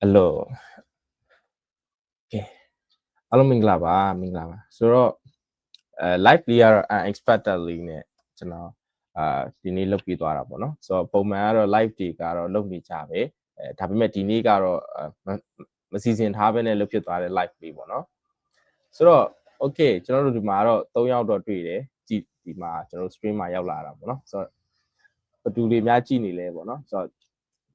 အဲ့လိုကဲအားလုံးမင်္ဂလာပါမင်္ဂလာပါဆိုတော့အဲ live player unexpectedly နဲ့ကျွန်တော်အာဒီနေ့လုပ်ပြီးသွားတာပေါ့နော်ဆိုတော့ပုံမှန်ကတော့ live တွေကတော့လုပ်နေကြပဲအဲဒါပေမဲ့ဒီနေ့ကတော့မစီစဉ်ထားဘဲနဲ့လုပ်ဖြစ်သွားတဲ့ live လေးပေါ့နော်ဆိုတော့ okay ကျွန်တော်တို့ဒီမှာတော့၃ယောက်တော့တွေ့တယ်ကြည့်ဒီမှာကျွန်တော်တို့ stream မှာရောက်လာတာပေါ့နော်ဆိုတော့ဘယ်သူတွေများကြည့်နေလဲပေါ့နော်ဆိုတော့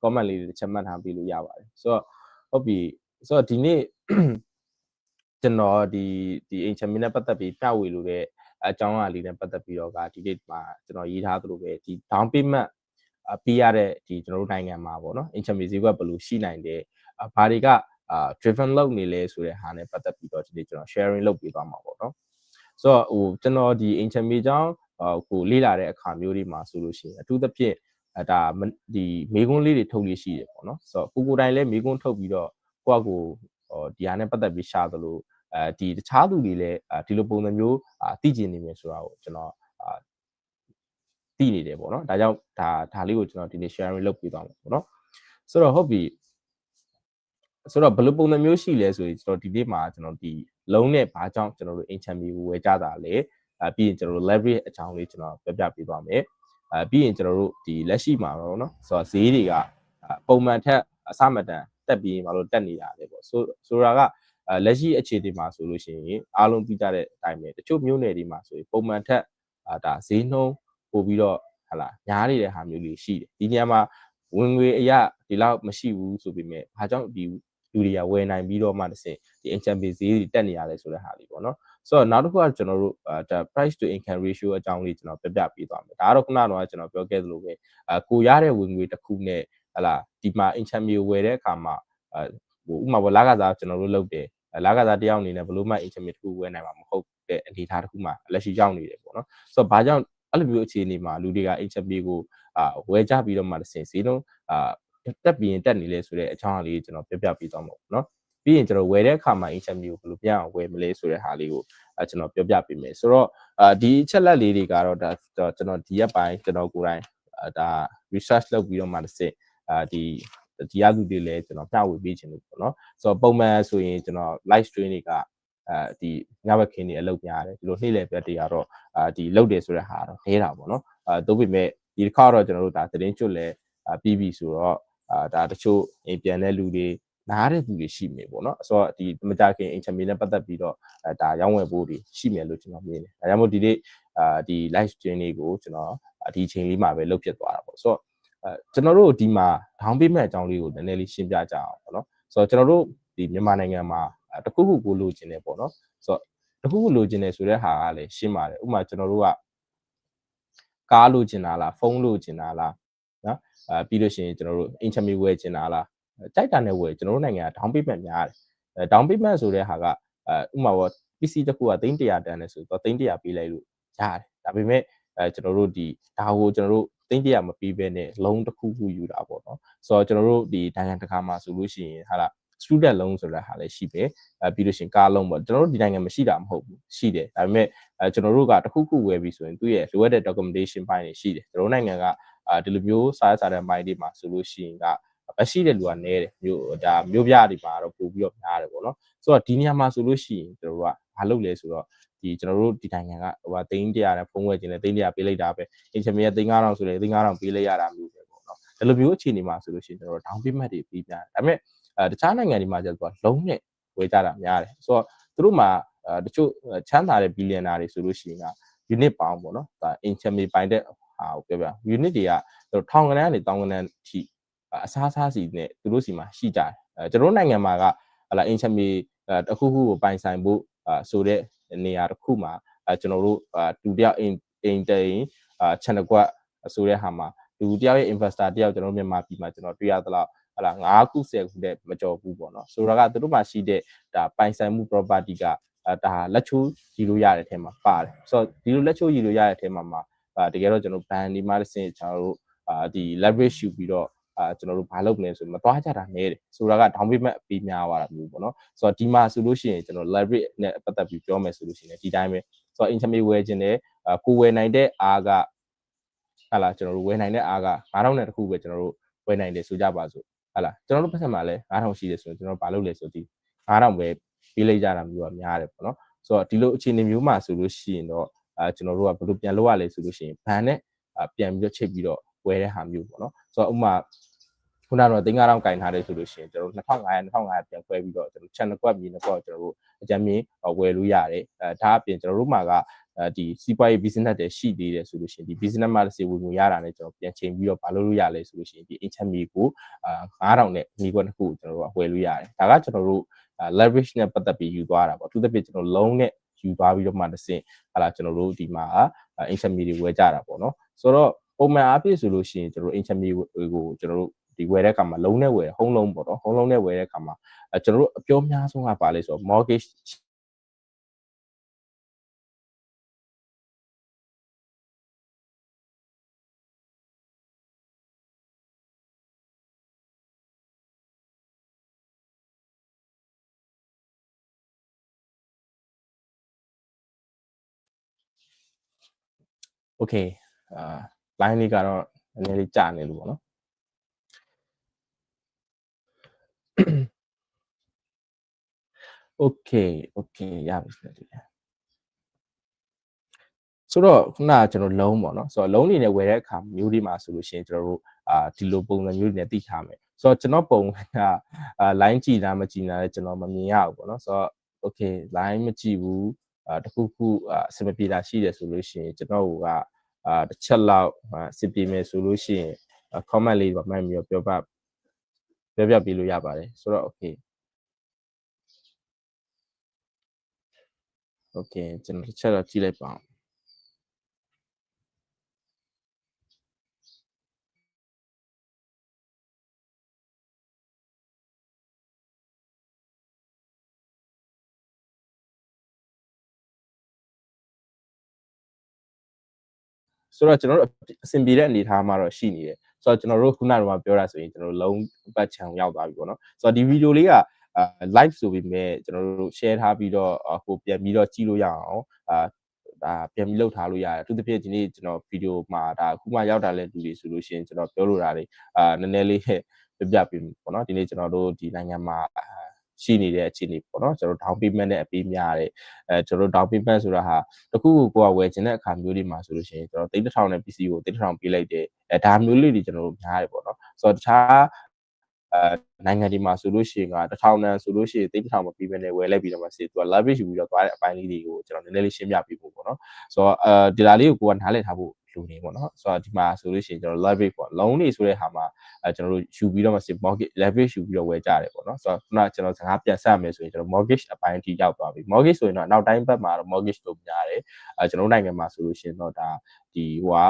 comment လေးတွေချက်မှတ်ထားပြီးလို့ရပါတယ်ဆိုတော့ဟုတ်ပြီဆိုတော့ဒီနေ့ကျွန်တော်ဒီဒီအင်ချမ်မီနဲ့ပတ်သက်ပြီးပြဝေလို့တဲ့အကြောင်းအရာလေးနဲ့ပတ်သက်ပြီးတော့ကဒီနေ့မှာကျွန်တော်ရေးထားသလိုပဲဒီ down payment ပေးရတဲ့ဒီကျွန်တော်တို့နိုင်ငံမှာပေါ့နော်အင်ချမ်မီဈေးကွက်ဘယ်လိုရှိနိုင်တယ်ဘာတွေကအာ driven လုပ်နေလဲဆိုတဲ့ဟာနဲ့ပတ်သက်ပြီးတော့ဒီနေ့ကျွန်တော် sharing လုပ်ပေးသွားမှာပေါ့နော်ဆိုတော့ဟိုကျွန်တော်ဒီအင်ချမ်မီကြောင်းဟိုလေ့လာတဲ့အခါမျိုးတွေမှာဆိုလို့ရှိရင်အထူးသဖြင့် အဲဒါဒီမေကွန်းလေးတွေထုတ်လေးရှိတယ်ပေါ့နော်ဆိုတော့ကိုကိုတိုင်းလည်းမေကွန်းထုတ်ပြီးတော့ကိုယ့်အကိုဟိုဒီဟာနဲ့ပတ်သက်ပြီးရှာသလိုအဲဒီတခြားသူတွေလည်းဒီလိုပုံစံမျိုးသိကျင်နေမယ်ဆိုတာကိုကျွန်တော်သိနေတယ်ပေါ့နော်ဒါကြောင့်ဒါဒါလေးကိုကျွန်တော်ဒီနေ့ sharing လုပ်ပေးသွားမှာပေါ့နော်ဆိုတော့ဟုတ်ပြီဆိုတော့ဘယ်လိုပုံစံမျိုးရှိလဲဆိုရင်ကျွန်တော်ဒီနေ့မှာကျွန်တော်ဒီလုံးနဲ့ဘာကြောင့်ကျွန်တော်တို့ income ကိုဝယ်ကြတာလဲအဲပြီးရင်ကျွန်တော်တို့ leverage အကြောင်းလေးကျွန်တော်ပြပြပေးသွားမယ် အဲပြီးရင်ကျွန်တော်တို့ဒီလက်ရှိမှာတော့เนาะဆိုတော့ဈေးတွေကပုံမှန်ထက်အစမတန်တက်ပြီးမလို့တက်နေတာလေပေါ့ဆိုဆိုတာကအဲလက်ရှိအခြေအနေမှာဆိုလို့ရှိရင်အားလုံးသိကြတဲ့အတိုင်းပဲတချို့မြို့နယ်တွေမှာဆိုရင်ပုံမှန်ထက်အာဒါဈေးနှုန်းပို့ပြီးတော့ဟလာညားနေတဲ့ဟာမျိုးလေးရှိတယ်ဒီနေရာမှာဝင်ငွေအရာဒီလောက်မရှိဘူးဆိုပေမဲ့ဘာကြောင့်ဒီလူတွေကဝယ်နိုင်ပြီးတော့မှတစ်စင်ဒီ income base ဈေးတွေတက်နေရလဲဆိုတဲ့ဟာလေးပေါ့နော် ဆိုတော့နောက်တစ်ခုကကျွန်တော်တို့ဒါ price to income ratio အကြောင်းလေးကျွန်တော်ပြပြပေးသွားမယ်ဒါကတော့ခုနကတော့ကျွန်တော်ပြောခဲ့သလိုပဲအကိုရတဲ့ဝင်ငွေတစ်ခုနဲ့ဟလာဒီမှာ income မျိုးဝယ်တဲ့အခါမှာအဟိုဥမာပေါ့လာကစားကျွန်တော်တို့လုပ်တယ်လာကစားတယောက်အနေနဲ့ဘလို့မှ income တစ်ခုဝယ်နိုင်မှာမဟုတ်တဲ့အနေအထားတစ်ခုမှာလက်ရှိရောက်နေတယ်ပေါ့နော်ဆိုတော့ဘာကြောင့်အဲ့လိုမျိုးအခြေအနေမှာလူတွေက income ကိုအာဝယ်ကြပြီးတော့မှတစ်စင်ဈေးနှုန်းအာတက်ပြီးရင်တက်နေလဲဆိုတဲ့အကြောင်းအလေးကျွန်တော်ပြပြပေးသွားမှာပေါ့နော် ပြီးရင်ကျွန်တော်ဝယ်တဲ့အခါမှာ income ကိုဘယ်လိုပြန်အောင်ဝယ်မလဲဆိုတဲ့ဟာလေးကိုအဲကျွန်တော်ပြောပြပေးမယ်ဆိုတော့အာဒီအချက်လက်လေးတွေကတော့ဒါကျွန်တော်ဒီရက်ပိုင်းကျွန်တော်ကိုယ်တိုင်ဒါ research လုပ်ပြီးတော့မှတစ်စင်အာဒီဒီရသူတွေလည်းကျွန်တော်မျှဝေပေးခြင်းလို့ပေါ့နော်ဆိုတော့ပုံမှန်ဆိုရင်ကျွန်တော် live stream တွေကအဲဒီညဘက်ခင်းတွေအလုပ်များတယ်ဒီလိုနေ့လည်ပြတ်တွေကတော့အာဒီလုပ်တယ်ဆိုတဲ့ဟာတော့နဲတာပေါ့နော်အာတို့ပေမဲ့ဒီတစ်ခါတော့ကျွန်တော်တို့ဒါသတင်းကျွတ်လဲပြီးပြီဆိုတော့အာဒါတချို့အိမ်ပြန်တဲ့လူတွေ နားတဲ့သူတွေရှိမယ်ပေါ့နော်ဆိုတော့ဒီမကြခင်အင်ချမ်ပီနဲ့ပတ်သက်ပြီးတော့အဲဒါရောင်းဝယ်ဖို့တွေရှိမယ်လို့ကျွန်တော်မြင်တယ်ဒါကြောင့်မို့ဒီနေ့အာဒီ live stream လေးကိုကျွန်တော်ဒီအချိန်လေးမှာပဲလုပ်ဖြစ်သွားတာပေါ့ဆိုတော့အဲကျွန်တော်တို့ဒီမှာ down payment အကြောင်းလေးကိုနည်းနည်းလေးရှင်းပြကြအောင်ပေါ့နော်ဆိုတော့ကျွန်တော်တို့ဒီမြန်မာနိုင်ငံမှာတခုခုကိုလိုချင်တယ်ပေါ့နော်ဆိုတော့တခုခုလိုချင်တယ်ဆိုတဲ့ဟာကလည်းရှင်းပါတယ်ဥပမာကျွန်တော်တို့ကကားလိုချင်တာလားဖုန်းလိုချင်တာလားနော်အဲပြီးလို့ရှိရင်ကျွန်တော်တို့ internet ဝယ်ချင်တာလား ကြိုက်တာနဲ့ဝယ်ကျွန်တော်တို့နိုင်ငံက down payment များတယ်အဲ down payment ဆိုတဲ့ဟာကအဲဥမာပေါ့ PC တစ်ခုကသိန်း100တန်နဲ့ဆိုတော့သိန်း100ပေးလိုက်လို့ရတယ်ဒါပေမဲ့အဲကျွန်တော်တို့ဒီဒါကိုကျွန်တော်တို့သိန်း100မပေးဘဲနဲ့လုံးတစ်ခုခုယူတာပေါ့နော်ဆိုတော့ကျွန်တော်တို့ဒီဒိုင်ငံတကာမှာဆိုလို့ရှိရင်ဟာလား student loan ဆိုတဲ့ဟာလည်းရှိပဲအဲပြီးလို့ရှိရင်ကား loan ပေါ့ကျွန်တော်တို့ဒီနိုင်ငံမရှိတာမဟုတ်ဘူးရှိတယ်ဒါပေမဲ့အဲကျွန်တော်တို့ကတခုခုဝယ်ပြီးဆိုရင်သူ့ရဲ့လိုအပ်တဲ့ documentation ပိုင်းတွေရှိတယ်ကျွန်တော်တို့နိုင်ငံကအဲဒီလိုမျိုးစားရစားတဲ့ mind တွေမှာဆိုလို့ရှိရင်က မရှိတဲ့လူကနဲတယ်မျိုးဒါမျိုးပြတွေမှာတော့ပို့ပြီးတော့များတယ်ပေါ့နော်ဆိုတော့ဒီနေရာမှာဆိုလို့ရှိရင်ကျွန်တော်တို့ကမလုပ်လဲဆိုတော့ဒီကျွန်တော်တို့ဒီနိုင်ငံကဟိုသိန်း100နဲ့ဖုံးဝယ်ခြင်းနဲ့သိန်း100ပေးလိုက်တာပဲအင်ချင်မီကသိန်း9000ဆိုလေသိန်း9000ပေးလိုက်ရတာမျိုးပဲပေါ့နော်ဒီလိုမျိုးအခြေအနေမှာဆိုလို့ရှိရင်ကျွန်တော်တို့ down payment တွေပြီးပြတယ်ဒါပေမဲ့အဲတခြားနိုင်ငံတွေမှာကျတော့လုံးနဲ့ဝယ်ကြတာများတယ်ဆိုတော့သူတို့မှာအဲတချို့ချမ်းသာတဲ့ဘီလီယံနာတွေဆိုလို့ရှိရင်က unit ပေါင်းပေါ့နော်ဒါ income ပိုင်တဲ့ဟာကိုပြောပြ unit တွေကထောင်ကနန်းကနေတောင်ကနန်းထိ အစားစားစီနဲ့သူတို့စီမှာရှိကြတယ်အဲကျွန်တော်နိုင်ငံမှာကဟလာ income တခုခုကိုပိုင်ဆိုင်ဖို့ဆိုတဲ့နေရာတစ်ခုမှာအဲကျွန်တော်တို့တူတယောက်အိမ်အိမ်တိန်အာ channel ကွက်ဆိုတဲ့ဟာမှာလူတယောက်ရဲ့ investor တယောက်ကျွန်တော်မြန်မာပြည်မှာကျွန်တော်တွေ့ရသလောက်ဟလာ9ခု10ခုတဲ့မကြော်ဘူးပေါ့နော်ဆိုတော့ကသူတို့မှာရှိတဲ့ဒါပိုင်ဆိုင်မှု property ကဒါလက်ချိုးရည်လို့ရတဲ့အထက်မှာပါတယ်ဆိုတော့ဒီလိုလက်ချိုးရည်လို့ရတဲ့အထက်မှာမှာတကယ်တော့ကျွန်တော် ban ဒီမှာတစ်ဆင့်ကျွန်တော်တို့အာဒီ leverage ယူပြီးတော့ အာကျွန်တော်တို့ဘာလုပ်မလဲဆိုမသွားကြတာနဲတယ်ဆိုတာက down payment အပေးများသွားတာမျိုးပေါ့နော်ဆိုတော့ဒီမှာဆိုလို့ရှိရင်ကျွန်တော် leverage နဲ့ပတ်သက်ပြီးပြောမယ်ဆိုလို့ရှိရင်ဒီတိုင်းပဲဆိုတော့ intermediate ဝယ်ခြင်းနဲ့ကိုဝယ်နိုင်တဲ့အားကဟာလာကျွန်တော်တို့ဝယ်နိုင်တဲ့အားက9000နဲ့တခုပဲကျွန်တော်တို့ဝယ်နိုင်တယ်ဆိုကြပါစို့ဟာလားကျွန်တော်တို့ပတ်သက်မှာလဲ9000ရှိတယ်ဆိုရင်ကျွန်တော်ဘာလုပ်လဲဆိုဒီ9000ပဲပေးလိုက်ကြတာမျိုးကများတယ်ပေါ့နော်ဆိုတော့ဒီလိုအခြေအနေမျိုးမှာဆိုလို့ရှိရင်တော့အဲကျွန်တော်တို့ကဘယ်လိုပြန်လုပ်ရလဲဆိုလို့ရှိရင်ဘန်နဲ့ပြန်ပြီးတော့ချိန်ပြီးတော့ဝယ်တဲ့ဟာမျိုးပေါ့နော်ဆိုတော့ဥမာ ခုနကတော့တင်9000ကင်ထားတယ်ဆိုလို့ရှိရင်ကျွန်တော်တို့2500 2500ပြန်ခွဲပြီးတော့ကျွန်တော် channel ကွက်မြေနဲ့ပေါ့ကျွန်တော်တို့အကြမ်းမြင်ဝယ်လို့ရတယ်အဲဒါအပြင်ကျွန်တော်တို့မှာကအဲဒီစီးပွားရေး business တွေရှိသေးတယ်ဆိုလို့ရှိရင်ဒီ business မှာစေဝင်ငွေရတာနဲ့ကျွန်တော်ပြန်ချိန်ပြီးတော့မလုပ်လို့ရလဲဆိုလို့ရှိရင်ဒီ income မြေကိုအာ9000နဲ့မြေကွက်တစ်ခုကျွန်တော်တို့ဝယ်လို့ရတယ်ဒါကကျွန်တော်တို့ leverage နဲ့ပတ်သက်ပြီးယူသွားတာပေါ့သူတစ်ပြည့်ကျွန်တော်လုံးနဲ့ယူသွားပြီးတော့မှတစ်ဆင့်ဟာလာကျွန်တော်တို့ဒီမှာ income မြေတွေဝယ်ကြတာပေါ့နော်ဆိုတော့ပုံမှန်အားဖြင့်ဆိုလို့ရှိရင်ကျွန်တော်တို့ income မြေကိုကျွန်တော်တို့ ဒီဝယ်တဲ့အခါမှာလုံးနဲ့ဝယ်ဟုံးလုံးပေါ့နော်ဟုံးလုံးနဲ့ဝယ်တဲ့အခါမှာကျွန်တော်တို့အပြောများဆုံးကပါလဲဆိုတော့ mortgage โอเคအာ line လေးကတော့နည်းနည်းလေးကြာနေလို့ပေါ့နော် okay okay ရပြီဆိုတော့ဆိုတော့ခုနကကျွန်တော်လုံးပေါ့နော်ဆိုတော့လုံးနေနဲ့ဝယ်တဲ့အခါမျိုးတွေမှာဆိုလို့ရှိရင်ကျွန်တော်တို့အာဒီလိုပုံစံမျိုးတွေနဲ့သိထားမယ်ဆိုတော့ကျွန်တော်ပုံကအာ line ကြည်တာမကြည်တာလည်းကျွန်တော်မမြင်ရဘူးပေါ့နော်ဆိုတော့ okay line မကြည်ဘူးအာတခုခုအာအဆင်မပြေတာရှိတယ်ဆိုလို့ရှိရင်ကျွန်တော်ကအာတစ်ချက်လောက်အဆင်ပြေမယ်ဆိုလို့ရှိရင် comment လေးပါမှတ်ပြီးတော့ပြောပြပြောပြပေးလို့ရပါတယ်ဆိုတော့ okay okay ကျွန်တော်တစ်ချက်တော့ကြည့်လိုက်ပါအောင်ဆိုတော့ကျွန်တော်တို့အဆင်ပြေတဲ့အနေအထားမှာတော့ရှိနေတယ်ဆိုတော့ကျွန်တော်တို့ခုနကပြောတာဆိုရင်ကျွန်တော်တို့လုံးပတ်ချံရောက်သွားပြီပေါ့နော်ဆိုတော့ဒီဗီဒီယိုလေးက အာ live ဆိုပြီးမဲ့ကျွန်တော်တို့ share ထားပြီးတော့ဟိုပြန်ပြီးတော့ကြည့်လို့ရအောင်အာဒါပြန်ပြီးလောက်ထားလို့ရတယ်အထူးသဖြင့်ဒီနေ့ကျွန်တော်ဗီဒီယိုမှာဒါအခုမှရောက်တာလဲလူတွေဆိုလို့ရှိရင်ကျွန်တော်ပြောလိုတာတွေအာနည်းနည်းလေးပြပြပြီးပေါ့နော်ဒီနေ့ကျွန်တော်တို့ဒီနိုင်ငံမှာရှိနေတဲ့အခြေအနေပေါ့နော်ကျွန်တော် down payment နဲ့အပေးများတယ်အဲကျွန်တော် down payment ဆိုတာဟာတခုခုကိုကဝယ်ခြင်းတဲ့အခါမျိုးတွေမှာဆိုလို့ရှိရင်ကျွန်တော်3000နဲ့ PC ကို3000ပေးလိုက်တယ်အဲဒါမျိုးလေးတွေကျွန်တော်တို့များတယ်ပေါ့နော်ဆိုတော့တခြားအဲ နိုင်ငံဒီမှာဆိုလို့ရှိရင်က1000တန်ဆိုလို့ရှိရင်3000မပြီးဘဲနဲ့ဝယ်လိုက်ပြီးတော့မှစေသူက leverage ယူပြီးတော့သွားတဲ့အပိုင်းလေးတွေကိုကျွန်တော်နည်းနည်းလေးရှင်းပြပေးဖို့ပေါ့နော်ဆိုတော့အဲဒီလာလေးကိုကိုကနားလည်ထားဖို့လူနေပေါ့နော်ဆိုတော့ဒီမှာဆိုလို့ရှိရင်ကျွန်တော် leverage ပေါ့ loan တွေဆိုတဲ့ဟာမှာအဲကျွန်တော်တို့ယူပြီးတော့မှ mortgage leverage ယူပြီးတော့ဝယ်ကြတယ်ပေါ့နော်ဆိုတော့ခုနကကျွန်တော်စကားပြန်ဆက်မယ်ဆိုရင်ကျွန်တော် mortgage အပိုင်းထိရောက်သွားပြီ mortgage ဆိုရင်တော့နောက်တိုင်းဘက်မှာတော့ mortgage လုပ်များတယ်အဲကျွန်တော်နိုင်ငံမှာဆိုလို့ရှိရင်တော့ဒါဒီဟိုဟာ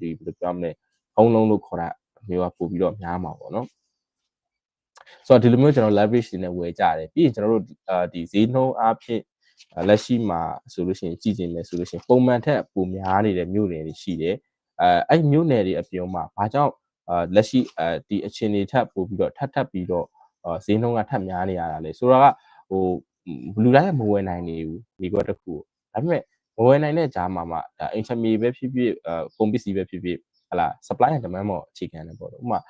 ဒီဘယ်လိုပြောမလဲဖုန်းလုံးလို့ခေါ်တာမျိုးကပို့ပြီးတော့များမှာပေါ့နော် ဆိုတော့ဒီလိုမျိုးကျွန်တော် leverage တွေနဲ့ဝယ်ကြတယ်ပြီးရင်ကျွန်တော်တို့ဒီဈေးနှုန်းအားဖြင့်လက်ရှိမှာဆိုလို့ရှိရင်ကြည့်ကြည့်မယ်ဆိုလို့ရှိရင်ပုံမှန်ထက်ပိုများနေတဲ့မြို့နယ်တွေရှိတယ်အဲအဲ့မြို့နယ်တွေအပြုံးမှာဘာကြောင့်လက်ရှိအဲဒီအခြေအနေထပ်ပို့ပြီးတော့ထပ်ထပ်ပြီးတော့ဈေးနှုန်းကထပ်များနေရတာလေဆိုတော့ကဟိုလူတိုင်းမဝယ်နိုင်နေဘူးဒီကွက်တစ်ခုဒါပေမဲ့မဝယ်နိုင်တဲ့ကြားမှာမှဒါ intermediate ပဲဖြစ်ဖြစ်အဲကုန်ပစ္စည်းပဲဖြစ်ဖြစ် ဟလာ supply and demand ပေါ်အခြေခံတယ်ပေါ့ဥပမာ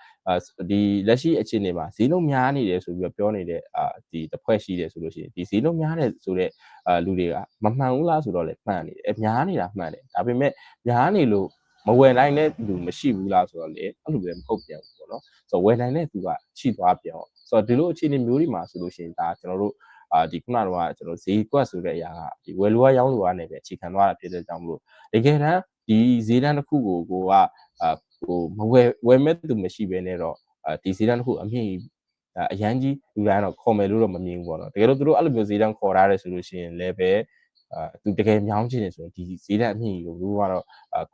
ဒီလက်ရှိအခြေအနေမှာဈေးနှုန်းများနေတယ်ဆိုပြီးတော့ပြောနေတဲ့အာဒီတစ်ဖွဲ့ရှိတယ်ဆိုလို့ရှိရင်ဒီဈေးနှုန်းများတယ်ဆိုတော့အာလူတွေကမမှန်ဘူးလားဆိုတော့လည်းမှန်နေတယ်အများနေတာမှန်တယ်ဒါပေမဲ့များနေလို့မဝယ်နိုင်တဲ့လူမရှိဘူးလားဆိုတော့လေအဲ့လိုလည်းမဟုတ်ပြန်ဘူးပေါ့နော်ဆိုတော့ဝယ်နိုင်တဲ့သူကရှိသွားပြန်အောင်ဆိုတော့ဒီလိုအခြေအနေမျိုးတွေမှာဆိုလို့ရှိရင်ဒါကျွန်တော်တို့အာဒီခုနကတော့ကျွန်တော်ဈေးကွက်ဆိုတဲ့အရာကဒီဝယ်လူကရောင်းလူကနေပဲအခြေခံသွားတာဖြစ်တဲ့ကြောင့်မလို့တကယ်တမ်း ဒီဈေးတန်းတစ်ခုကိုကိုကအာဟိုမဝယ်ဝယ်မဲ့သူမရှိဘဲနဲ့တော့ဒီဈေးတန်းတစ်ခုအမြင့်အရန်ကြီးလူတိုင်းတော့ခေါ်မယ်လို့တော့မမြင်ဘူးပေါ့နော်တကယ်လို့သူတို့အဲ့လိုမျိုးဈေးတန်းခေါ်ထားတယ်ဆိုလို့ရှိရင်လည်းပဲအာသူတကယ်မြောင်းချင်တယ်ဆိုရင်ဒီဈေးတန်းအမြင့်ကြီးကိုဘူးကတော့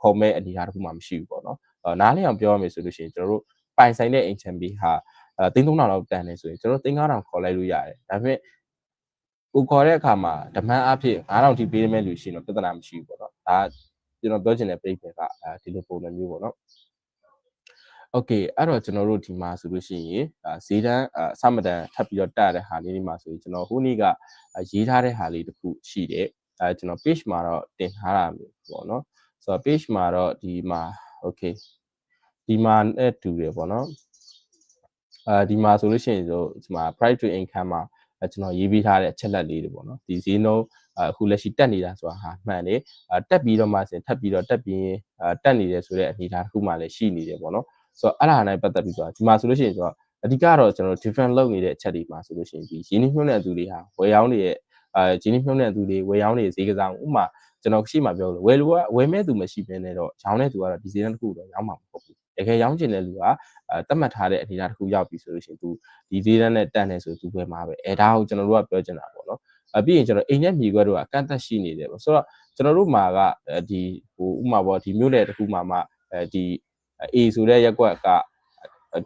ခေါ်မဲ့အနေအထားတစ်ခုမှမရှိဘူးပေါ့နော်နားလည်အောင်ပြောရမယ်ဆိုလို့ရှိရင်ကျွန်တော်တို့ပိုင်ဆိုင်တဲ့အိမ်ချန်ပီဟာအဲသိန်း3000လောက်တန်နေဆိုရင်ကျွန်တော်သိန်း9000ခေါ်လိုက်လို့ရတယ်ဒါပေမဲ့ကိုခေါ်တဲ့အခါမှာဓမန်းအဖြစ်9000ထိပေးရမယ့်လူရှိရင်တော့ပြဿနာမရှိဘူးပေါ့နော်ဒါ ကျွန်တော်ပြောချင်တဲ့ page ကအဲဒီလိုပုံစံမျိုးပေါ့နော် okay အဲ့တော့ကျွန်တော်တို့ဒီမှာဆိုလို့ရှိရင်ဈေးတန်းဆမတန်ထပ်ပြီးတော့တက်တဲ့ဟာလေးဒီမှာဆိုရင်ကျွန်တော်ဟိုနေ့ကရေးထားတဲ့ဟာလေးတစ်ခုရှိတယ်အဲကျွန်တော် page မှာတော့တင်ထားတာမျိုးပေါ့နော်ဆိုတော့ page မှာတော့ဒီမှာ okay ဒီမှာနဲ့တူတယ်ပေါ့နော်အဲဒီမှာဆိုလို့ရှိရင်ဆိုဒီမှာ price to income မှာကျွန်တော်ရေးပြီးထားတဲ့အချက်လက်လေးတွေပေါ့နော်ဒီဈေးနှုန်း အခုလက်ရှိတက်နေတာဆိုတာဟာမှန်တယ်အတက်ပြီးတော့မှဆိုရင်ထပ်ပြီးတော့တက်ပြီးအတက်နေတယ်ဆိုတဲ့အနေအထားတစ်ခုမှလည်းရှိနေတယ်ပေါ့နော်ဆိုတော့အဲ့ဒါနဲ့ပတ်သက်ပြီးဆိုတော့ဒီမှာဆိုလို့ရှိရင်ဆိုတော့အဓိကတော့ကျွန်တော် different လုပ်နေတဲ့အချက်တွေမှာဆိုလို့ရှိရင်ဒီရင်းနှီးမြှုပ်နှံသူတွေဟာဝယ်ရောင်းတွေရဲ့အဲရင်းနှီးမြှုပ်နှံသူတွေဝယ်ရောင်းတွေဈေးကစားဥပမာကျွန်တော်ရှိမှပြောလို့ဝယ်လူကဝယ်မဲ့သူမရှိဘဲနဲ့တော့ရောင်းတဲ့သူကတော့ဒီဈေးတန်းတစ်ခုတော့ရောင်းမှာမဟုတ်ဘူးတကယ်ရောင်းချင်တဲ့လူကအဲတတ်မှတ်ထားတဲ့အနေအထားတစ်ခုရောက်ပြီဆိုလို့ရှိရင်သူဒီဈေးတန်းနဲ့တက်နေဆိုသူဝယ်မှာပဲအဲဒါကိုကျွန်တော်တို့ကပြောချင်တာပေါ့နော် အပြီးရင်ကျွန်တော်အိမ်နဲ့မြေခွက်တို့ကကန့်သက်ရှိနေတယ်ပေါ့ဆိုတော့ကျွန်တော်တို့မှာကဒီဟိုဥမာပေါ့ဒီမြို့နယ်တစ်ခုမှာမှအဲဒီ A ဆိုတဲ့ရက်ကွက်က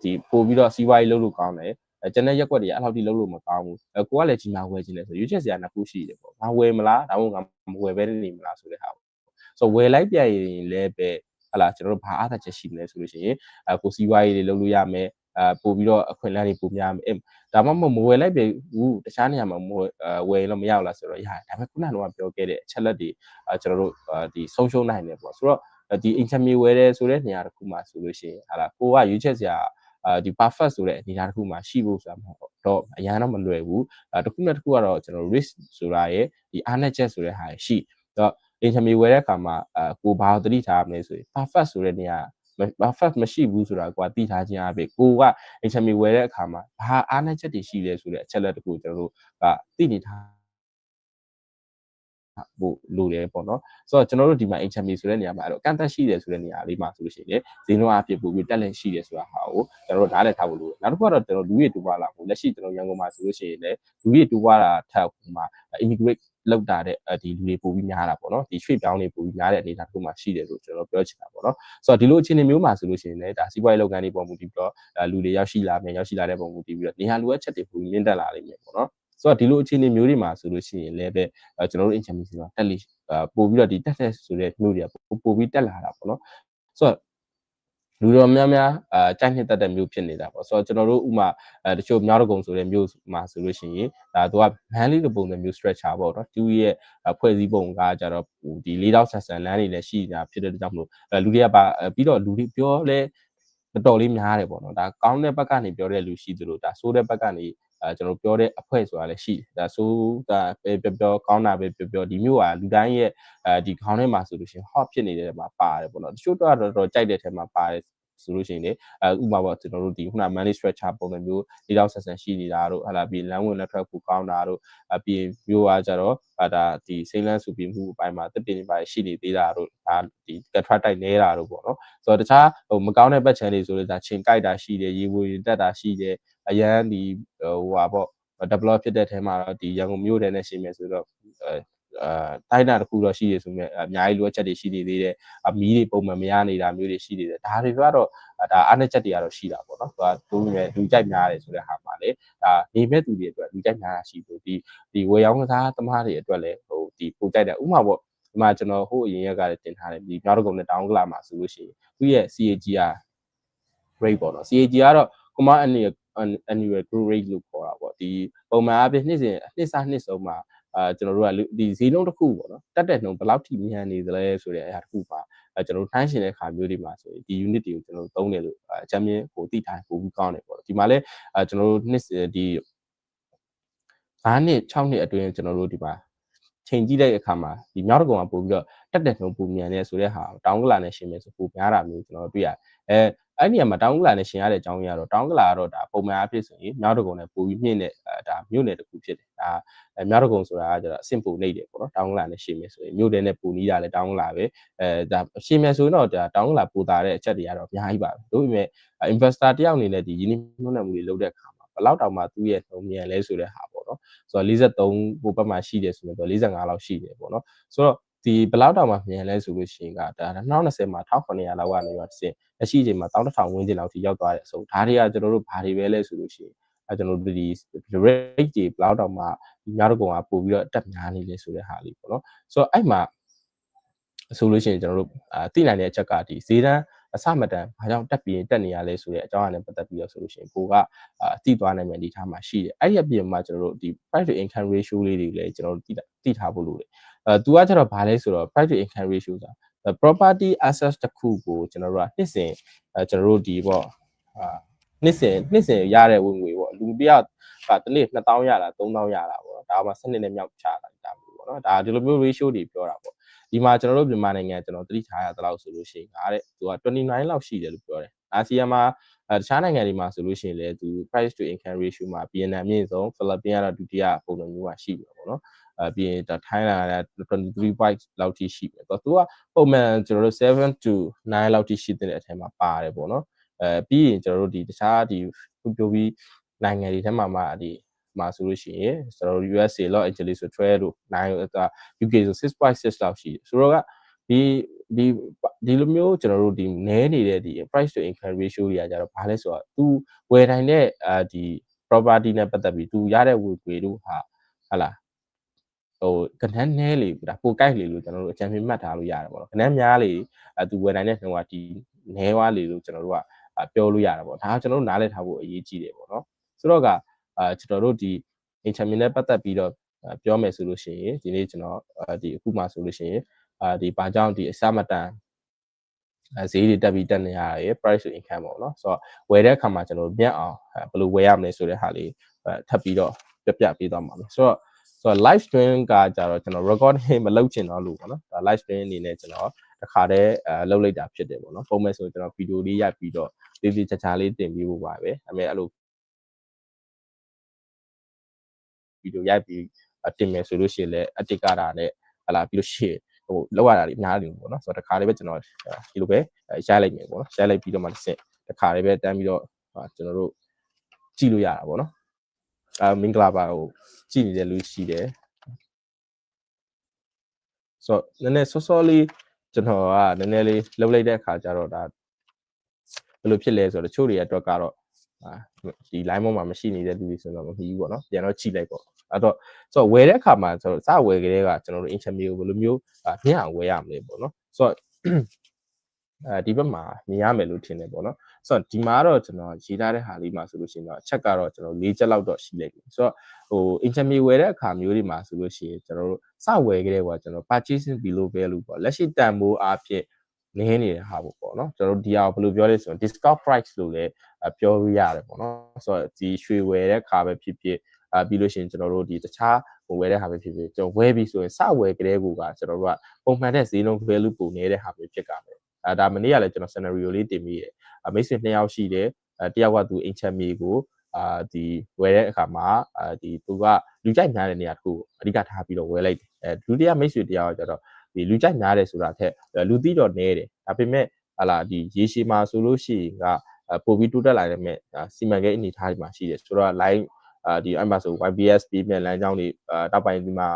ဒီပို့ပြီးတော့စီးပွားရေးလုပ်လို့ကောင်းတယ်အဲကျွန်တဲ့ရက်ကွက်တွေကအဲ့လောက်ထိလုပ်လို့မကောင်းဘူးအဲကိုကလည်းကြီးမားဝယ်ခြင်းလဲဆိုရွေးချက်စရာနှစ်ခုရှိတယ်ပေါ့ငါဝယ်မလားဒါမှမဟုတ်ငါမဝယ်ပဲနေမလားဆိုတဲ့ဟာပေါ့ဆိုဝယ်လိုက်ပြန်ရင်လည်းပဲဟလာကျွန်တော်တို့ဘာအားသာချက်ရှိမလဲဆိုလို့ရှိရင်အကိုစီးပွားရေးတွေလုပ်လို့ရမယ် အပို့ပြီးတော့အခွင့်အလမ်းတွေပိုများမယ်ဒါမှမဟုတ်မဝယ်လိုက်ပြီဘူးတခြားနေရာမှာမဝယ်ဝယ်လို့မရဘူးလားဆိုတော့ရတယ်ဒါပေမဲ့ခုနကတော့ပြောခဲ့တဲ့အချက်လက်တွေကျွန်တော်တို့ဒီဆုံးရှုံးနိုင်တယ်ပေါ့ဆိုတော့ဒီအင်ချမီဝယ်တယ်ဆိုတဲ့နေရာတစ်ခုမှာဆိုလို့ရှိရင်ဟာလာကိုကရွေးချက်စရာအာဒီ perfect ဆိုတဲ့အနေအထားတစ်ခုမှာရှိဖို့ဆိုတာမဟုတ်တော့အရန်တော့မလွယ်ဘူးအဲတစ်ခုနဲ့တစ်ခုကတော့ကျွန်တော် risk ဆိုတာရဲ့ဒီအားနဲ့ချက်ဆိုတဲ့ဟာရှိတော့အင်ချမီဝယ်တဲ့အခါမှာအကိုဘာကိုသတိထားမလဲဆိုရင် perfect ဆိုတဲ့နေရာ perfect မရှိဘူးဆိုတာကိုကသိထားခြင်းအပြင်ကိုကအင်ချမီဝယ်တဲ့အခါမှာဘာအားနဲ့ချက်တွေရှိလဲဆိုတဲ့အချက်လက်တခုကျွန်တော်တို့ကသိနေထားဖို့လိုတယ်ပေါ့နော်ဆိုတော့ကျွန်တော်တို့ဒီမှာ HMA ဆိုတဲ့နေရာမှာအဲ့တော့ကန့်သက်ရှိတယ်ဆိုတဲ့နေရာလေးမှာဆိုလို့ရှိရင်ဈေးနှုန်းအဖြစ်ပို့ပြီးတက်လည်ရှိတယ်ဆိုတာဟာကိုကျွန်တော်တို့နားလည်ထားဖို့လိုတယ်နောက်တစ်ခုကတော့ကျွန်တော်လူကြီးတူပါလာကိုလက်ရှိကျွန်တော်ရန်ကုန်မှာဆိုလို့ရှိရင်လည်းလူကြီးတူပါတာထက်မှာ immigrate လောက်တာတဲ့ဒီလူတွေပို့ပြီးများတာပေါ့နော်ဒီရွှေ့ပြောင်းတွေပို့ပြီးများတဲ့အနေအထားတစ်ခုမှရှိတယ်လို့ကျွန်တော်ပြောချင်တာပေါ့နော်ဆိုတော့ဒီလိုအခြေအနေမျိုးမှာဆိုလို့ရှိရင်လည်းဒါစီးပွားရေးလုပ်ငန်းတွေပုံမူတည်ပြီးတော့လူတွေရောက်ရှိလာမယ်ရောက်ရှိလာတဲ့ပုံမူတည်ပြီးတော့နေရာလိုအပ်ချက်တွေပိုပြီးမြင့်တက်လာလိမ့်မယ်ပေါ့နော်ဆိုတော့ဒီလိုအခြေအနေမျိုးတွေမှာဆိုလို့ရှိရင်လည်းပဲကျွန်တော်တို့ income ဆိုတာတက်လိပို့ပြီးတော့ဒီတက်တဲ့ဆိုတဲ့မျိုးတွေကပို့ပြီးတက်လာတာပေါ့နော်ဆိုတော့ လူတော်များများအာကြိုက်နှစ်တက်တဲ့မျိုးဖြစ်နေတာပေါ့ဆိုတော့ကျွန်တော်တို့ဥမာအဲတချို့မြောက်တကုံဆိုတဲ့မျိုးမှာဆိုလို့ရှိရင်ဒါသူက manly လိုပုံစံမျိုး stretcher ပေါ့နော်သူရဲ့ဖွဲ့စည်းပုံကကြတော့ဒီ၄တောက်ဆန်ဆန်လမ်းတွေလည်းရှိနေတာဖြစ်တဲ့ကြောင့်မလို့လူတွေကပါပြီးတော့လူတွေပြောလဲတော်တော်လေးများတယ်ပေါ့နော်ဒါကောင်းတဲ့ဘက်ကနေပြောတဲ့လူရှိသလိုဒါဆိုးတဲ့ဘက်ကနေ အဲကျွန်တော်ပြောတဲ့အဖွဲ့ဆိုတာလည်းရှိဒါဆိုဒါပဲပြောပြောကောင်းတာပဲပြောပြောဒီမျိုးကလူတိုင်းရဲ့အဲဒီခေါင်းထဲမှာဆိုလို့ရှိရင် hot ဖြစ်နေတဲ့မှာပါတယ်ပေါ့နော်တချို့တော့တော်တော်ကြိုက်တဲ့ထဲမှာပါတယ် ဆိုလို့ရှိရင်လေအဲဥပမာပေါ့ကျွန်တော်တို့ဒီခုန manage structure ပုံစံမျိုး၄တောက်ဆက်ဆန်ရှိနေတာတို့ဟလာပြီးလမ်းဝင်လက်ထွက်ကိုကောင်းတာတို့အပြီးမျိုးကကြတော့ဒါဒီစိမ့်လန်းစုပြီးမှုအပိုင်းမှာတစ်ပင်တွေပါရှိနေသေးတာတို့ဒါဒီ contract တိုက်နေတာတို့ပေါ့နော်ဆိုတော့တခြားဟိုမကောင်းတဲ့ဘက်ချန်တွေဆိုလို့ဒါချင်းကြိုက်တာရှိတယ်ရေဝေတက်တာရှိတယ်အရန်ဒီဟိုဟာပေါ့ develop ဖြစ်တဲ့ထဲမှာတော့ဒီရန်ကုန်မြို့နယ်နဲ့ရှိမယ်ဆိုတော့ အာတိုင်းတာတစ်ခုတော့ရှိရဆိုမြဲအများကြီးလိုအပ်ချက်တွေရှိနေသေးတယ်အမီးတွေပုံမှန်မရနေတာမျိုးတွေရှိနေတယ်ဒါတွေကတော့ဒါအားနည်းချက်တွေကတော့ရှိတာပေါ့နော်သူကတိုးမြဲလူကြိုက်များတယ်ဆိုတဲ့ဟာမှာလေဒါနေမဲ့သူတွေအတွက်လူကြိုက်များတာရှိလို့ဒီဒီဝေရောင်းကစားသမားတွေအတွက်လည်းဟိုဒီပိုကြိုက်တယ်ဥမာပေါ့ဒီမှာကျွန်တော်ဟိုအရင်ရက်ကလည်းတင်ထားတယ်ဒီမြောက်တကုံနဲ့တောင်ကလာမှာဆိုလို့ရှိရင်သူရဲ့ CAGR rate ပေါ့နော် CAGR ကတော့ comma annual growth rate လို့ခေါ်တာပေါ့ဒီပုံမှန်အပြင်နှစ်စဉ်နှစ်စားနှစ်ဆုံးမှာ အာကျွန်တော်တို့ကဒီဈေးနှုန်းတစ်ခုပေါ့နော်တက်တဲ့နှုန်းဘယ်လောက်ထိမြန်နေသလဲဆိုတဲ့အရာတစ်ခုပါအဲကျွန်တော်တို့နှိုင်းရှင်တဲ့ခါမျိုးတွေမှာဆိုရင်ဒီ unit တွေကိုကျွန်တော်တို့သုံးတယ်လို့အချမ်းမြင်ကိုသိထားပို့ပြီးကောင်းတယ်ပေါ့ဒီမှာလဲအဲကျွန်တော်တို့နှစ်ဒီ9နှစ်6နှစ်အတွင်းကျွန်တော်တို့ဒီမှာချိန်ကြည့်တဲ့အခါမှာဒီမြောက်တကုံကပို့ပြီးတော့တက်တဲ့နှုန်းပုံမြန်နေဆိုတဲ့ဟာတောင်းကလာနဲ့ရှင်မယ်ဆိုပိုများတာမျိုးကျွန်တော်တွေ့ရတယ်အဲ အဲ့ဒီနေရာမှာတောင်းကလာနဲ့ရှင်ရတဲ့အကြောင်းကြီးကတော့တောင်းကလာကတော့ဒါပုံမှန်အဖြစ်ဆိုရင်မြောက်တကုံနဲ့ပိုပြီးမြင့်တဲ့ဒါမြို့နယ်တစ်ခုဖြစ်တယ်ဒါမြောက်တကုံဆိုတာကကျတော့အဆင့်ပူနေတယ်ပေါ့နော်တောင်းကလာနဲ့ရှင်မယ်ဆိုရင်မြို့နယ်နဲ့ပူနီးတာလည်းတောင်းကလာပဲအဲဒါရှင်မယ်ဆိုရင်တော့ဒါတောင်းကလာပူတာတဲ့အချက်တွေကတော့အများကြီးပါပဲဒါပေမဲ့ investor တယောက်အနေနဲ့ဒီယင်းနှိမ့်နှံမှုတွေလုပ်တဲ့အခါမှာဘယ်လောက်တောင်မှသူ့ရဲ့နှုံမြန်လဲဆိုတဲ့ဟာပေါ့နော်ဆိုတော့43ဟိုဘက်မှာရှိတယ်ဆိုတော့45လောက်ရှိတယ်ပေါ့နော်ဆိုတော့ ဒီဘလောက်တောင်မှမြန်လဲဆိုလို့ရှိရင်ကဒါ2020မှာ1900လောက်ကနေတော့တစ်လက်ရှိအချိန်မှာ11000ဝန်းကျင်လောက်ထိရောက်သွားတဲ့အဆုံးဒါတွေကကျွန်တော်တို့ဘာတွေပဲလဲဆိုလို့ရှိရင်အဲကျွန်တော်တို့ဒီ rate တွေဘလောက်တောင်မှဒီများတော့ကောင်ကပို့ပြီးတော့တက်များနေလေဆိုတဲ့ဟာလေးပေါ့နော်ဆိုတော့အဲ့မှာဆိုလို့ရှိရင်ကျွန်တော်တို့အာသိနိုင်တဲ့အချက်ကဒီဈေးတန်း အစမတန်ဘာကြောင့်တက်ပြီးတက်နေရလဲဆိုတဲ့အကြောင်းအရာနဲ့ပတ်သက်ပြီးတော့ဆိုလို့ရှိရင်ကိုကအာသိသွားနိုင်မယ်အနေထားမှာရှိတယ်အဲ့ဒီအပြင်မှာကျွန်တော်တို့ဒီ price to income ratio လေးတွေလည်းကျွန်တော်တို့သိသိထားဖို့လိုတယ်အဲသူကကျတော့ဘာလဲဆိုတော့ price to income ratio ဆိုတာ property assets တစ်ခုကိုကျွန်တော်တို့ကနှစ်စဉ်အဲကျွန်တော်တို့ဒီပေါ့အာနှစ်စဉ်နှစ်စဉ်ရတဲ့ဝင်ငွေပေါ့လူတယောက်ကတစ်နေ့2000ရတာ3000ရတာပေါ့ဒါမှစနစ်နဲ့မြောက်ချလိုက်တာမျိုးပေါ့နော်ဒါဒီလိုမျိုး ratio တွေပြောတာပေါ့ ဒီမှာကျွန်တော်တို့မြန်မာနိုင်ငံကျွန်တော်သတိထားရတဲ့လောက်ဆိုလို့ရှိရင်ငါတဲ့သူက29လောက်ရှိတယ်လို့ပြောတယ်အာဆီယံမှာအဲတခြားနိုင်ငံတွေမှာဆိုလို့ရှိရင်လည်းသူ price to income ratio မှာ BNN မြင့်ဆုံးဖိလစ်ပင်းကတော့ဒုတိယပုံစံမျိုးမှာရှိတယ်ပေါ့နော်အဲပြီးရင်ထိုင်းလာတဲ့23 bytes လောက်ထိရှိတယ်တော့သူကပုံမှန်ကျွန်တော်တို့7 to 9လောက်ထိရှိတဲ့အထက်မှာပါတယ်ပေါ့နော်အဲပြီးရင်ကျွန်တော်တို့ဒီတခြားဒီပြောပြီးနိုင်ငံတွေထဲမှာမှဒီ မှာဆိုလို့ရှိရင်ကျွန်တော်တို့ USA Los Angeles ဆို12လို့9 UK ဆို6.6လောက်ရှိတယ်ဆိုတော့ကဒီဒီဒီလိုမျိုးကျွန်တော်တို့ဒီနဲနေတဲ့ဒီ price to income ratio တွေကကြတော့ဘာလဲဆိုတော့ तू ဝယ်တိုင်းတဲ့အာဒီ property နဲ့ပတ်သက်ပြီး तू ရတဲ့ဝယ်ငွေတို့ဟာဟာလားဟိုကဏန်းနဲလေဒါပိုကိုက်လေလို့ကျွန်တော်တို့အချမ်းပြမှတ်ထားလို့ရတယ်ပေါ့နော်ကဏန်းများလေအဲသူဝယ်နိုင်တဲ့နှုန်းကဒီနဲွားလေလို့ကျွန်တော်တို့ကပြောလို့ရတယ်ပေါ့ဒါကကျွန်တော်တို့နားလည်ထားဖို့အရေးကြီးတယ်ပေါ့နော်ဆိုတော့က အာကျွန်တော်တို့ဒီ income နဲ့ပတ်သက်ပြီးတော့ပြောမယ်ဆိုလို့ရှိရင်ဒီနေ့ကျွန်တော်ဒီအခုမှဆိုလို့ရှိရင်အာဒီဘာကြောင့်ဒီအစမတန်အဲဈေးတွေတက်ပြီးတက်နေရရ price to income ပေါ့နော်ဆိုတော့ဝယ်တဲ့အခါမှာကျွန်တော်မြတ်အောင်ဘယ်လိုဝယ်ရမလဲဆိုတဲ့ဟာလေးထပ်ပြီးတော့ပြပြပေးသွားမှာပါဆိုတော့ဆိုတော့ live stream ကကြတော့ကျွန်တော် recording မလုပ်ချင်တော့လို့ပေါ့နော်ဒါ live stream အနေနဲ့ကျွန်တော်တခါတည်းအဲလုပ်လိုက်တာဖြစ်တယ်ပေါ့နော်ပုံမှန်ဆိုကျွန်တော်ဗီဒီယိုလေးရိုက်ပြီးတော့လေးလေးချာချာလေးတင်ပြီးဖို့ပါပဲအဲမဲ့အဲ့လို ဗီဒီယိုရိုက်ပြီးတင်မယ်ဆိုလို့ရှိရင်လည်းအတစ်ကတာနဲ့ဟလာပြီးလို့ရှိရင်ဟိုလောက်ရတာတွေအများကြီးပေါ့နော်ဆိုတော့တခါလေးပဲကျွန်တော်ဒီလိုပဲရိုက်လိုက်မယ်ပေါ့နော်ရိုက်လိုက်ပြီးတော့မှတစ်ဆင့်တခါလေးပဲတန်းပြီးတော့ကျွန်တော်တို့ကြည့်လို့ရတာပေါ့နော်အဲမင်္ဂလာပါဟိုကြည့်နေတဲ့လူရှိတယ်ဆိုတော့နည်းနည်းစောစောလေးကျွန်တော်ကနည်းနည်းလေးလှုပ်လိုက်တဲ့အခါကျတော့ဒါဘယ်လိုဖြစ်လဲဆိုတော့တချို့တွေအတွက်ကတော့ဒီ line ပေါ်မှာမရှိနေတဲ့လူတွေဆိုတော့မပြီးဘူးပေါ့နော်ပြန်တော့ချိလိုက်ပေါ့ အဲ့တော့ဆိုတော့ဝယ်တဲ့အခါမှာဆိုတော့စဝယ်ကလေးကကျွန်တော်တို့ interview ကိုဘယ်လိုမျိုးမြင်အောင်ဝယ်ရမလဲပေါ့နော်ဆိုတော့အဲဒီဘက်မှာမြင်ရမယ်လို့ထင်တယ်ပေါ့နော်ဆိုတော့ဒီမှာတော့ကျွန်တော်ရေးထားတဲ့ဟာလေးမှာဆိုလို့ရှိရင်တော့အချက်ကတော့ကျွန်တော်၄ချက်လောက်တော့ရှိလိုက်ပြီဆိုတော့ဟို interview ဝယ်တဲ့အခါမျိုးတွေမှာဆိုလို့ရှိရင်ကျွန်တော်တို့စဝယ်ကလေးကကျွန်တော် purchasing below value ပေါ့လက်ရှိတန်ဖိုးအားဖြင့်နည်းနေတဲ့ဟာပေါ့နော်ကျွန်တော်တို့ဒီဟာကိုဘယ်လိုပြောလဲဆိုရင် discount price လို့လည်းပြောလို့ရတယ်ပေါ့နော်ဆိုတော့ဒီရွှေဝယ်တဲ့ခါပဲဖြစ်ဖြစ် အာပြီးလို့ရှိရင်ကျွန်တော်တို့ဒီတခြားဟိုဝယ်တဲ့ဟာပဲဖြစ်ဖြစ်ကျွန်တော်ဝယ်ပြီးဆိုရင်စဝယ်ကလေးကိုကကျွန်တော်တို့ကပုံမှန်တဲ့ဈေးနှုန်း value ပုံနေတဲ့ဟာပဲဖြစ်ကြမယ်အဲဒါမနေ့ကလည်းကျွန်တော် scenario လေးတင်ပြီးတယ်မိတ်ဆွေနှစ်ယောက်ရှိတယ်အဲတယောက်ကသူအိမ်ချက်မီကိုအာဒီဝယ်တဲ့အခါမှာအာဒီသူကလူကြိုက်များတဲ့နေရာတစ်ခုကိုအဓိကထားပြီးတော့ဝယ်လိုက်တယ်အဲဒုတိယမိတ်ဆွေတယောက်ကကျတော့ဒီလူကြိုက်များတယ်ဆိုတာထက်လူသီးတော့နည်းတယ်ဒါပေမဲ့ဟာလာဒီရေရှည်မှာဆိုလို့ရှိရင်ကပို့ပြီးတိုးတက်လာတဲ့မဲ့စီမံကိန်းအနေထားတွေမှာရှိတယ်ဆိုတော့ line အာဒီအဲ့မှာဆို YBS ပြီးမြန်လမ်းကြောင်းတွေအာတောက်ပိုင်းဒီမှာ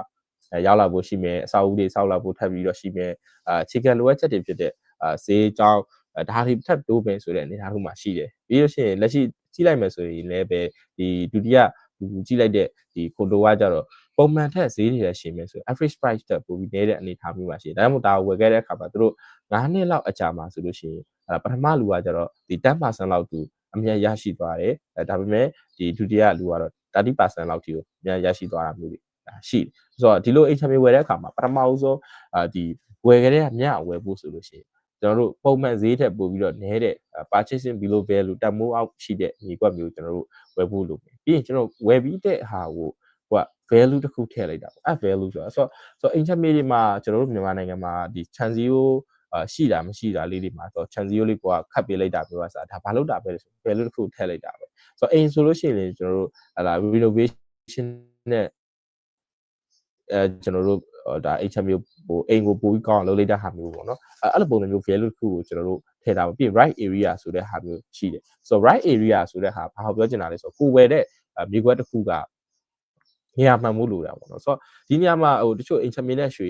ရောက်လာဖို့ရှိမယ်အစာအုပ်တွေစောက်လာဖို့ထပ်ပြီးတော့ရှိမယ်အာခြေခံလိုအပ်ချက်တွေဖြစ်တဲ့အာဈေးကြောင်းဒါတွေထပ်တိုးမယ်ဆိုတဲ့အနေအထားမှာရှိတယ်ပြီးလို့ရှိရင်လက်ရှိကြည့်လိုက်မယ်ဆိုရင်လည်းပဲဒီဒုတိယကြည့်လိုက်တဲ့ဒီခိုတိုကကြတော့ပုံမှန်ထက်ဈေးတွေလည်းရှင်မယ်ဆို average price တက်ပိုပြီးနေတဲ့အနေအထားမျိုးပါရှိတယ်ဒါမှမဟုတ်ဒါကိုဝယ်ခဲ့တဲ့အခါမှာသူတို့9နှစ်လောက်အကြာမှာဆိုလို့ရှိရင်ပထမလူကကြတော့ဒီ10%လောက်သူ အမြတ်ရရှိသွားတယ်ဒါပေမဲ့ဒီဒုတိယလူကတော့30%လောက်ထိကိုအမြတ်ရရှိသွားတာမျိုးတွေရှိတယ်ဆိုတော့ဒီလို HMA ဝယ်တဲ့အခါမှာပထမဦးဆုံးအာဒီဝယ်ကြတဲ့မြတ်ဝယ်ဖို့ဆိုလို့ရှိရင်ကျွန်တော်တို့ပုံမှန်ဈေးထက်ပိုပြီးတော့နည်းတဲ့ purchasing below value တမိုးအောက်ရှိတဲ့ညီကွက်မျိုးကျွန်တော်တို့ဝယ်ဖို့လုပ်ပြီးပြီးရင်ကျွန်တော်ဝယ်ပြီးတဲ့ဟာကိုဟိုက value တစ်ခုထည့်လိုက်တာပေါ့အဲ value ဆိုတာဆိုတော့ဆိုတော့ intermediate တွေမှာကျွန်တော်တို့မြန်မာနိုင်ငံမှာဒီ chance အာရှိတာမရှိတာလေးတွေမှာဆိုတော့ chance လေးကိုကခတ်ပေးလိုက်တာပြောတာဆိုတာဒါဘာလို့တာပဲလဲဆို value တစ်ခုထည့်လိုက်တာပဲဆိုတော့အိမ်ဆိုလို့ရှိရင်ကျွန်တော်တို့ဟလာ renovation နဲ့အဲကျွန်တော်တို့ဒါ HM ဟိုအိမ်ကိုပို့ပြီးကောင်းအောင်လုပ်လိုက်တဲ့ဟာမျိုးပေါ့နော်အဲ့လိုပုံစံမျိုး value တစ်ခုကိုကျွန်တော်တို့ထည့်ထားပါပြီး right area ဆိုတဲ့ဟာမျိုးရှိတယ်ဆိုတော့ right area ဆိုတဲ့ဟာဘာကိုပြောချင်တာလဲဆိုတော့ကိုဝယ်တဲ့မြေခွက်တစ်ခုကနေရာမှန်မှုလိုတာပေါ့နော်ဆိုတော့ဒီနေရာမှာဟိုတချို့ HM နဲ့ရွှေ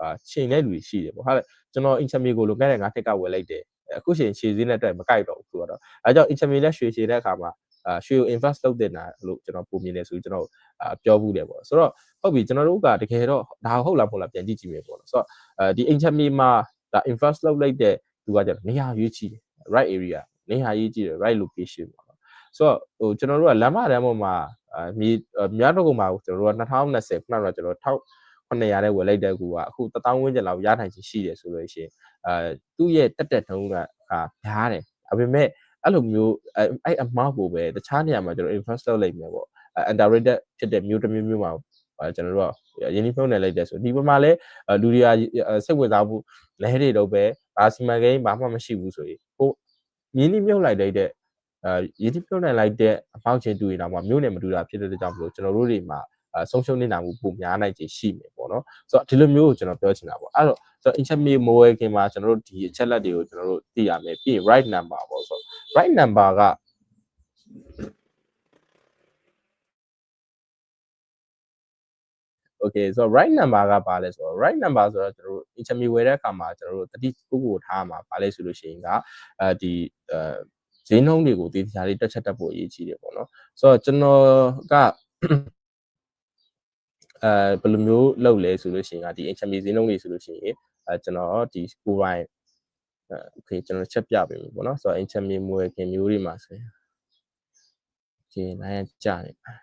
အာချိန်တဲ့လူတွေရှိတယ်ပေါ့ဟာကျွန်တော် HM ကိုလိုခဲ့တဲ့ငါးထက်ကဝယ်လိုက်တယ်အခုချိန်ခြေစည်းနဲ့တက်မကိုက်တော့ဘူးဆိုတော့အဲကြောင့် HM နဲ့ရွှေခြေတဲ့အခါမှာအာရွှေကို invest လုပ်တင်တာလို့ကျွန်တော်ပုံမြင်နေဆိုပြီးကျွန်တော်အာပြောဘူးတယ်ပေါ့ဆိုတော့ဟုတ်ပြီကျွန်တော်တို့ကတကယ်တော့ဒါဟုတ်လားမဟုတ်လားပြန်ကြည့်ကြည့်မယ်ပေါ့နော်ဆိုတော့အဲဒီ HM မှာဒါ invest လုပ်လိုက်တဲ့သူကကျတော့နေရာရွေးချီတယ် right area နေရာရွေးချီတယ် right location ပေါ့နော်ဆိုတော့ဟိုကျွန်တော်တို့ကလမ်းမတန်းပေါ်မှာအာမြေများတော့ကမှာကျွန်တော်တို့က2020ခုနကကျွန်တော် 1900တဲ့ဝယ်လိုက်တဲ့ကူကအခု1000ဝန်းကျင်လောက်ရနိုင်ချင်ရှိတယ်ဆိုလို့ရှိရင်အဲသူ့ရဲ့တက်တက်ထုံးကများတယ်ဒါပေမဲ့အဲ့လိုမျိုးအဲ့အဲ့ amount ကိုပဲတခြားနေရာမှာကျွန်တော် invest လုပ်လိုက်မယ်ပေါ့အဲ underrated ဖြစ်တဲ့မျိုးတစ်မျိုးမျိုးမှာအဲကျွန်တော်တို့ကယင်းနှိမ့်နေလိုက်တယ်ဆိုဒီပမာလဲလူတွေကစိတ်ဝင်စားမှုလဲတွေတော့ပဲဘာစီမံကိန်းဘာမှမရှိဘူးဆိုရင်ဟိုယင်းနှိမြုပ်လိုက်တဲ့အဲယင်းနှိမြုပ်နိုင်လိုက်တဲ့အပေါက်ချင်းတူရင်တော့မျိုးနဲ့မတူတာဖြစ်တဲ့ကြောင့်မလို့ကျွန်တော်တို့တွေမှာအဲ ဆုံးရှုံးနေတာမှုပုံများနိုင်ခြေရှိမယ်ပေါ့နော်ဆိုတော့ဒီလိုမျိုးကိုကျွန်တော်ပြောချင်တာပေါ့အဲ့တော့ဆိုတော့ intermediate mobile ခင်မှာကျွန်တော်တို့ဒီအချက်လက်တွေကိုကျွန်တော်တို့သိရမယ်ပြီး right number ပေါ့ဆိုတော့ right number က okay ဆိုတော့ right number ကပါလဲဆိုတော့ right number ဆိုတော့ကျွန်တော်တို့ intermediate ဝယ်တဲ့အခါမှာကျွန်တော်တို့တတိကိုကိုထားမှာပါလဲဆိုလို့ရှိရင်ကအဲဒီအဲဈေးနှုန်းတွေကိုဒီတရားလေးတက်ချက်တက်ဖို့အရေးကြီးတယ်ပေါ့နော်ဆိုတော့ကျွန်တော်က အဲဘယ်လိုမျိုးလုပ်လဲဆိုလို့ရှိရင်ကဒီ intermediate ဈေးနှုန်းတွေဆိုလို့ရှိရင်အဲကျွန်တော်ဒီကိုယ်ပိုင်အဲ okay ကျွန်တော်ချက်ပြပေးမယ်ပေါ့နော်ဆိုတော့ intermediate မွေခင်မျိုးတွေမှာဆိုရင် okay နိုင်ကြနေပါ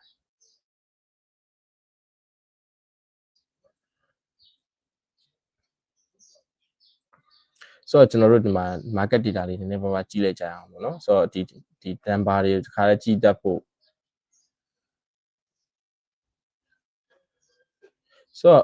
ဆိုတော့ကျွန်တော်တို့ဒီမှာ market data လေးနည်းနည်းပါးပါးကြည့်လိုက်ကြအောင်ပေါ့နော်ဆိုတော့ဒီဒီ number တွေတခါလဲကြည့်တတ်ဖို့ ဆိုတော့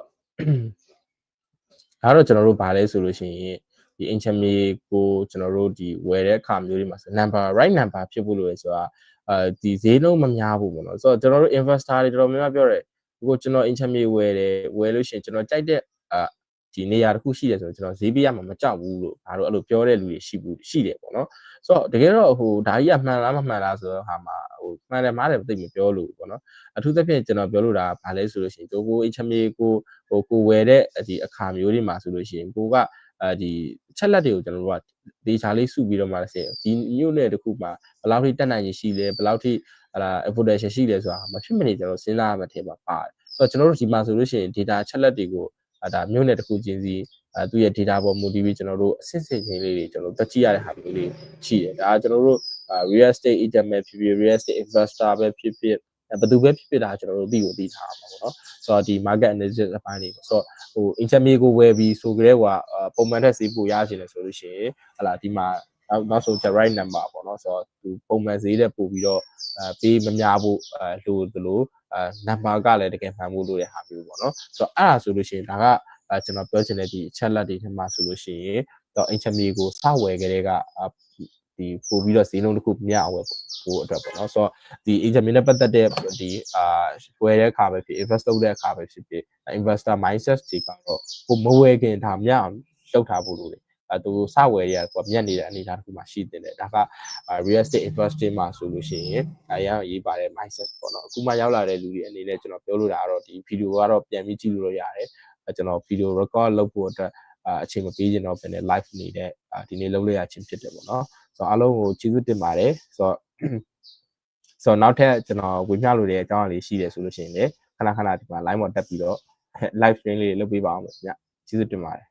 ဒါတော့ကျွန်တော်တို့ဗာလဲဆိုလို့ရှိရင်ဒီ ancient မြေကိုကျွန်တော်တို့ဒီဝယ်တဲ့အခါမျိုးတွေမှာဆို number right number ဖြစ်ဖို့လိုရဆိုတာအဲဒီဈေးနှုန်းမများဘူးပေါ့နော်ဆိုတော့ကျွန်တော်တို့ investor တွေတော်တော်များများပြောတယ်ကိုကျွန်တော် ancient မြေဝယ်တယ်ဝယ်လို့ရှိရင်ကျွန်တော်ကြိုက်တဲ့အာ ဒီနေရာတစ်ခုရှိတယ်ဆိုတော့ကျွန်တော်ဈေးပေးရမှာမကြောက်ဘူးလို့ဒါတို့အဲ့လိုပြောတဲ့လူတွေရှိဘူးရှိတယ်ပေါ့နော်ဆိုတော့တကယ်တော့ဟိုဒါကြီးကမှန်လားမမှန်လားဆိုတော့ဟာမှာဟိုမှန်တယ်မှားတယ်သိမပြောလို့ပေါ့နော်အထူးသဖြင့်ကျွန်တော်ပြောလို့တာဘာလဲဆိုလို့ရှိရင်ကိုကို HMA ကိုဟိုကိုဝယ်တဲ့ဒီအခါမျိုးတွေမှာဆိုလို့ရှိရင်ကိုကအဲဒီချက်လက်တွေကိုကျွန်တော်တို့ကဒေတာလေးစုပြီးတော့မှဆက်ဒီမြို့နယ်တစ်ခုမှာဘယ်လောက်ထိတက်နိုင်ရရှိလဲဘယ်လောက်ထိဟလာ evolution ရှိလဲဆိုတာမဖြစ်မနေကျွန်တော်စဉ်းစားရမှာထဲမှာပါတယ်ဆိုတော့ကျွန်တော်တို့ဒီမှာဆိုလို့ရှိရင် data ချက်လက်တွေကို ဒါမြို့နယ်တစ်ခုချင်းစီအဲသူ့ရဲ့ data ပေါ်မူတည်ပြီးကျွန်တော်တို့အစစ်စစ်ချင်းလေးတွေကျွန်တော်တက်ကြည့်ရတဲ့ဟာမျိုးလေးရှိတယ်ဒါကကျွန်တော်တို့ real estate agent ပဲဖြစ်ဖြစ် real estate investor ပဲဖြစ်ဖြစ်ဘယ်သူပဲဖြစ်ဖြစ်ဒါကျွန်တော်တို့သိကိုသိထားမှာပေါ့နော်ဆိုတော့ဒီ market analysis အပိုင်းတွေပေါ့ဆိုတော့ဟို intermediate ကိုဝယ်ပြီးဆိုကြတဲ့ဟိုပုံမှန်ထက်ဈေးပိုရချင်တယ်ဆိုလို့ရှိရင်ဟလာဒီမှာနောက်နောက်ဆုံး right number ပေါ့နော်ဆိုတော့သူပုံမှန်ဈေးတဲ့ပို့ပြီးတော့အဲပေးမများဖို့အဲလိုသလို အဲ number ကလည်းတကယ်မှန်ဖို့လိုတဲ့ဟာမျိုးပေါ့နော်ဆိုတော့အဲ့ဒါဆိုလို့ရှိရင်ဒါကအဲကျွန်တော်ပြောချင်တဲ့ဒီ chat လက်တွေထဲမှာဆိုလို့ရှိရင်တော့ intermediate ကိုစဝယ်ကြတဲ့ကဒီပို့ပြီးတော့ဈေးနှုန်းတစ်ခုမြအောင်ဝယ်ဖို့အတွက်ပေါ့နော်ဆိုတော့ဒီ intermediate နဲ့ပတ်သက်တဲ့ဒီအာဝယ်တဲ့အခါပဲဖြစ် invest လုပ်တဲ့အခါပဲဖြစ်ဖြစ် investor mindset တွေကတော့ကိုမဝယ်ခင်ဒါမြအောင်လုပ်ထားဖို့လိုတယ် အဲသူစဝယ်ရကိုမြတ်နေတဲ့အနေအထားတစ်ခုမှရှိတင်တယ်ဒါက real estate investing မှာဆိုလို့ရှိရင်အရာရေးပါတဲ့ mindset ပေါ့နော်အခုမှရောက်လာတဲ့လူတွေအနေနဲ့ကျွန်တော်ပြောလို့တာကတော့ဒီ video ကတော့ပြန်ပြီးကြည့်လို့ရတယ်ကျွန်တော် video record လုပ်ဖို့အတွက်အချိန်မပေးချင်တော့ဘယ်နဲ့ live နေတဲ့ဒီနေ့လုပ်လို့ရချင်းဖြစ်တယ်ပေါ့နော်ဆိုတော့အားလုံးကိုကျေးဇူးတင်ပါတယ်ဆိုတော့ဆိုတော့နောက်ထပ်ကျွန်တော်ဝင်ပြလို့တဲ့အကြောင်းအရာလေးရှိတယ်ဆိုလို့ရှိရင်လည်းခဏခဏဒီမှာ line ပေါ်တက်ပြီးတော့ live stream လေးလုပ်ပေးပါအောင်ခင်ဗျကျေးဇူးတင်ပါတယ်